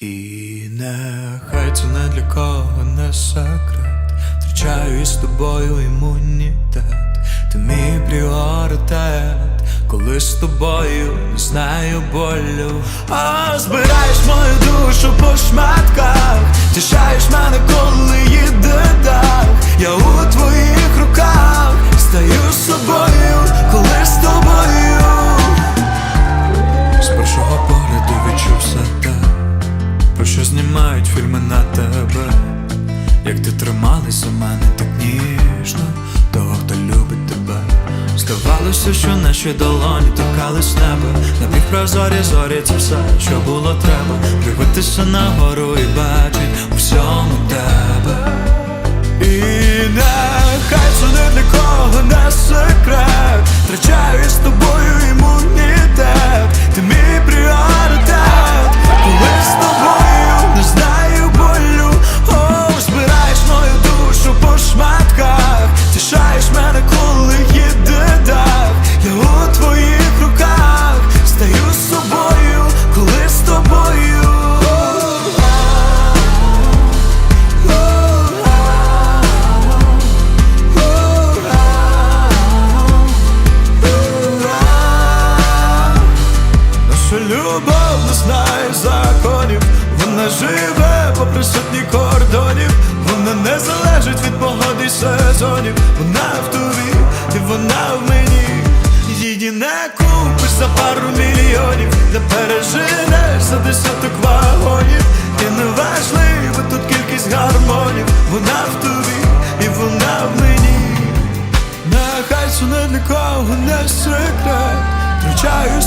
І нехай це не для кого не секрет. Втрачаю із тобою імунітет, ти мій пріоритет, коли з тобою не знаю болю. А збираєш мою душу по шматках, тішаєш мене, коли їде фільми на тебе. Як ти трималась у мене так ніжно, того, хто любить тебе. Здавалося, що наші долоні торкались неба Напівпрозорі зорі це все, що було треба Дивитися нагору і бачить у всьому тебе не знає законів, вона живе попри сотні кордонів, вона не залежить від погоди сезонів, вона в тобі і вона в мені. Її не купиш за пару мільйонів, не переженеш за десяток вагонів. І не важливо тут кількість гармонів, вона в тобі і вона в мені. Нехай це не для кого не секрет. Втрачаю з